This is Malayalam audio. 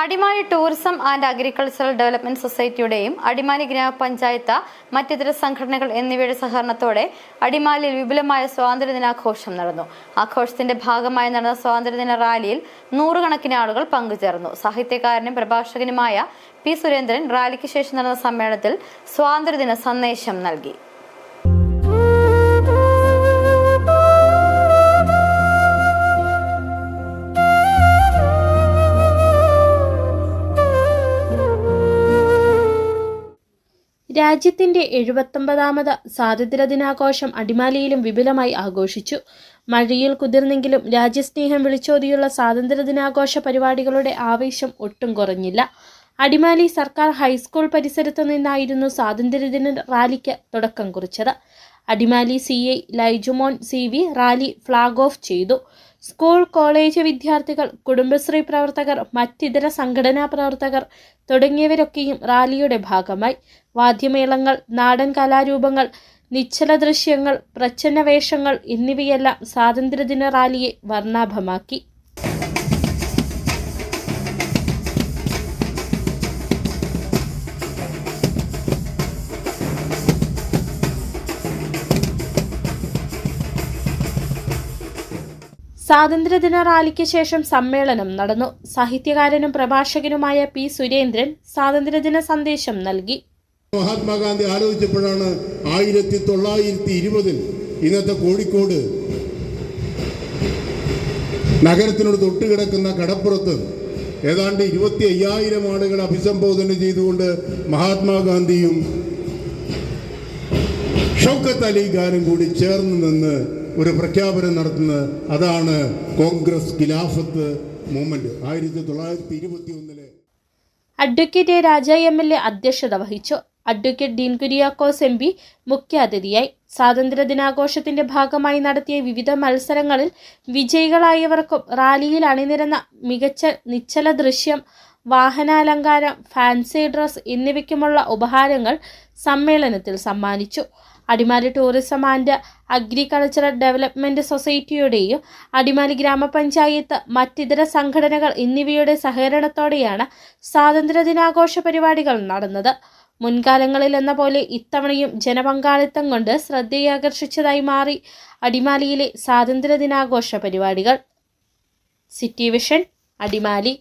Adimali tourism and agricultural development സൊസൈറ്റിയുടെയും Adimali ഗ്രാമപഞ്ചായത്ത് മറ്റിതര സംഘടനകൾ എന്നിവയുടെ സഹകരണത്തോടെ അടിമാലിയിൽ വിപുലമായ സ്വാതന്ത്ര്യദിനാഘോഷം നടന്നു. ആഘോഷത്തിന്റെ ഭാഗമായി നടന്ന സ്വാതന്ത്ര്യദിന റാലിയിൽ നൂറുകണക്കിന് ആളുകൾ പങ്കുചേർന്നു. സാഹിത്യകാരനും പ്രഭാഷകനുമായ പി സുരേന്ദ്രൻ റാലിക്ക് ശേഷം നടന്ന സമ്മേളനത്തിൽ സ്വാതന്ത്ര്യദിന സന്ദേശം നൽകി. രാജ്യത്തിന്റെ എഴുപത്തൊമ്പതാമത് സ്വാതന്ത്ര്യദിനാഘോഷം അടിമാലിയിലും വിപുലമായി ആഘോഷിച്ചു. മഴയിൽ കുതിർന്നെങ്കിലും രാജ്യസ്നേഹം വിളിച്ചോതിയുള്ള സ്വാതന്ത്ര്യ ദിനാഘോഷ പരിപാടികളുടെ ആവേശം ഒട്ടും കുറഞ്ഞില്ല. അടിമാലി സർക്കാർ ഹൈസ്കൂൾ പരിസരത്തു നിന്നായിരുന്നു സ്വാതന്ത്ര്യദിന റാലിക്ക് തുടക്കം കുറിച്ചത്. Adimali C I Laijumon C V rally flag off ചെയ്തു. സ്കൂൾ കോളേജ് വിദ്യാർത്ഥികൾ കുടുംബശ്രീ പ്രവർത്തകർ മറ്റിതര സംഘടനാ പ്രവർത്തകർ തുടങ്ങിയവരൊക്കെയും റാലിയുടെ ഭാഗമായി. വാദ്യമേളങ്ങൾ നാടൻ കലാരൂപങ്ങൾ നിശ്ചല ദൃശ്യങ്ങൾ പ്രച്ഛന്ന വേഷങ്ങൾ എന്നിവയെല്ലാം സ്വാതന്ത്ര്യദിന റാലിയെ വർണാഭമാക്കി. സ്വാതന്ത്ര്യദിന റാലിക്ക് ശേഷം സമ്മേളനം നടന്നു. സാഹിത്യകാരനും പ്രഭാഷകനുമായ പി. സുരേന്ദ്രൻ സ്വാതന്ത്ര്യദിന സന്ദേശം നൽകി. മഹാത്മാഗാന്ധി ആലോചിച്ചപ്പോഴാണ് ആയിരത്തി തൊള്ളായിരത്തി ഇരുപതിൽ ഇന്നത്തെ കോഴിക്കോട് നഗരത്തിനോട് തൊട്ടുകിടക്കുന്ന കടപ്പുറത്ത് ഏതാണ്ട് ഇരുപത്തി അയ്യായിരം ആളുകൾ അഭിസംബോധന ചെയ്തുകൊണ്ട് മഹാത്മാഗാന്ധിയും ഷൗക്കത്ത് അലി ഖാനും കൂടി ചേർന്ന് നിന്ന് ഒരു പ്രഖ്യാപനം നടത്തുന്നത് അതാണ് കോൺഗ്രസ് ഖിലാഫത്ത് മൂവ്മെന്റ്. ആയിരത്തി തൊള്ളായിരത്തി ഇരുപത്തി ഒന്നിലെ advocate Raja M L A അധ്യക്ഷത വഹിച്ചു. Advocate Dean Kuriakose M P മുഖ്യാതിഥിയായി. സ്വാതന്ത്ര്യദിനാഘോഷത്തിന്റെ ഭാഗമായി നടത്തിയ വിവിധ മത്സരങ്ങളിൽ വിജയികളായവർക്കും റാലിയിൽ അണിനിരന്ന മികച്ച നിശ്ചല ദൃശ്യം വാഹനാലങ്കാരം ഫാൻസി ഡ്രസ് എന്നിവയ്ക്കുമുള്ള ഉപഹാരങ്ങൾ സമ്മേളനത്തിൽ സമ്മാനിച്ചു. Adimali tourism and agricultural development സൊസൈറ്റിയുടെയും Adimali ഗ്രാമപഞ്ചായത്ത് മറ്റിതര സംഘടനകൾ എന്നിവയുടെ സഹകരണത്തോടെയാണ് സ്വാതന്ത്ര്യദിനാഘോഷ പരിപാടികൾ നടന്നത്. മുൻകാലങ്ങളിൽ എന്ന പോലെ ഇത്തവണയും ജനപങ്കാളിത്തം കൊണ്ട് ശ്രദ്ധയാകർഷിച്ചതായി മാറി അടിമാലിയിലെ സ്വാതന്ത്ര്യദിനാഘോഷ പരിപാടികൾ. City vision Adimali.